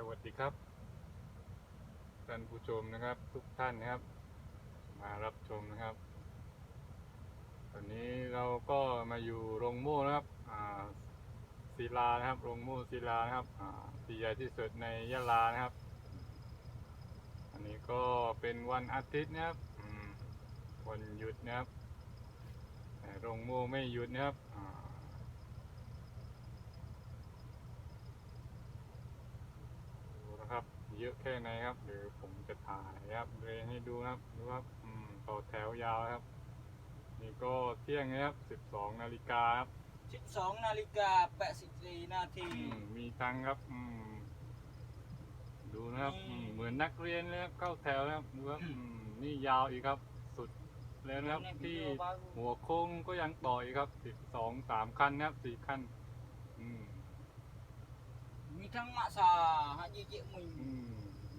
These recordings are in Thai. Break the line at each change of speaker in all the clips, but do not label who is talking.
สวัสดีครับท่านผู้ชมนะครับ ทุกท่านนะครับ มารับชมนะครับ ตอนนี้เราก็มาอยู่โรงโม่นะครับศิลานะครับโรงโม่ศิลานะครับสี่ใหญ่ที่สุดในยะลานะครับ อันนี้ก็เป็นวันอาทิตย์นะครับวันหยุดนะครับแต่โรงโม่ไม่หยุดนะครับอ่า ดู นะครับ เยอะแค่ไหนครับเดี๋ยวผมจะถ่ายครับเรียงให้ดูนะครับดูครับอืมต่อแถวยาวครับ นี่ก็เที่ยงนะครับ12นาฬิกาครับ
12นาฬิกา84นาที
อืมมีตังค์ครับอืมดูนะครับอืมเหมือนนักเรียนเลยครับเข้าแถวนะครับดูครับอืมนี่ยาวอีกครับ สุดแล้วนะครับที่ หัวโค้งก็ยังต่ออีกครับ12 3คันนะครับ4คันอืม
มีทั้งมะซาฮะยี่เจมุย
อืม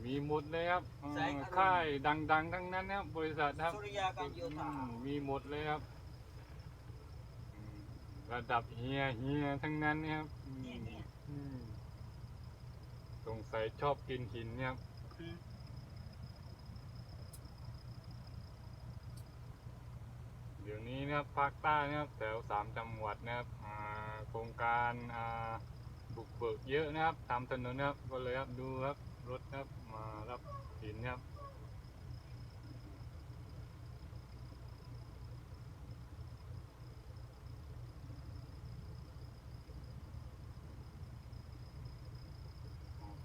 มีหมดเลยครับเอ่อ
แสงอรุณ
ค่ายดังๆ ทั้งนั้นนะครับบริษัทครับ
สุริยาการโยธา
อืมมีหมดเลยครับอืมระดับเฮียเฮียทั้งนั้นเนี่ยครับอืม
เนี่ยเนี่ย
อืมสงสัยชอบกินหินเนี่ยครับ
อืม
เดี๋ยวนี้นะครับภาคใต้นะครับแถวสามจังหวัดนะครับอ่าโครงการอ่า บุกเบิกเยอะนะครับตามถนนนะครับก็เลยครับดูครับรถนะครับมารับหินนะครับ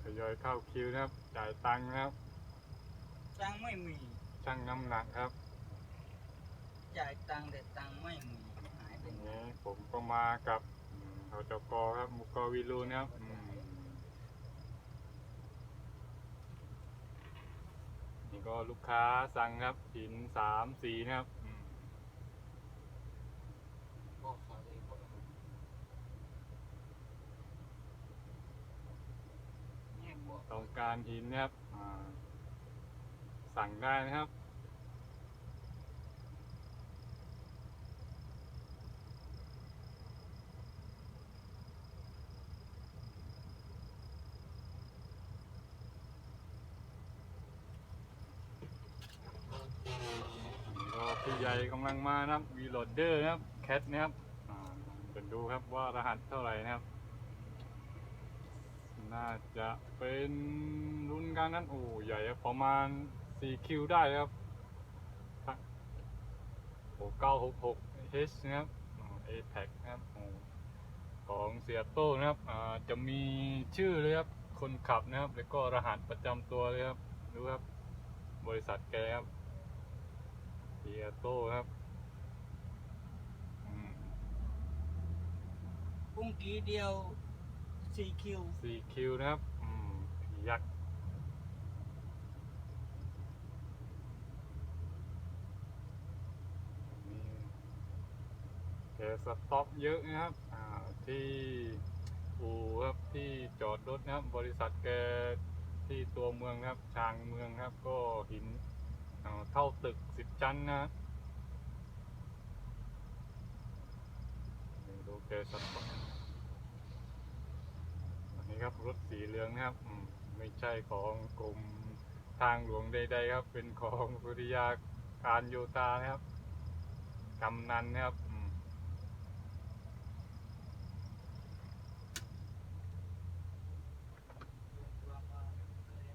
ทยอยเข้าคิวนะครับ จ่ายตังค์นะครับ
ตังค์ไม่มี
ชั่งน้ำหนักครับ
จ่ายตังค์แต่ตังค์ไม่มีหายไป
อัน
ไหน
นี้ผมก็มากับ อืมทจกอครับมุกวิรูนะครับนี่ก็ลูกค้าสั่งครับหินสามสีนะครับต้องการหินนะครับสั่งได้นะครับ ก็พี่ใหญ่กำลังมานะครับวีโหลดเดอร์นะครับแคทนะครับอ่าจะดูครับว่ารหัสเท่าไหร่นะครับ น่าจะเป็นรุ่นการนั้นโอ้ใหญ่ประมาณ 4 คิวได้ครับโอ้966 H นะครับเอแพ็นะครับของเสียโต้นะครับจะมีชื่อเลยครับคนขับนะครับ แล้วก็รหัสประจำตัวเลยครับดูครับ บริษัทแกครับ เทียโต้ครับอืม
พุ่งกี้เดียวสี่คิว
สี่คิวนะครับอืมผียักษ์นี่แกสต็อกเยอะนะครับอ่าที่อู่ครับที่จอดรถนะครับ บริษัทแกที่ตัวเมืองนะครับ ชางเมืองครับ ก็หิน อ่าเท่าตึกสิบชั้นนะครับนี่ดูเจอสต็อกอันนี้ครับรถสีเหลืองนะครับไม่ใช่ของกรมทางหลวงใดๆครับ เป็นของสุริยาการโยตานะครับกำนันนะครับ